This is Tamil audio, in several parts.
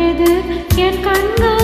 எதிர் என் கண்கள்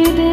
இது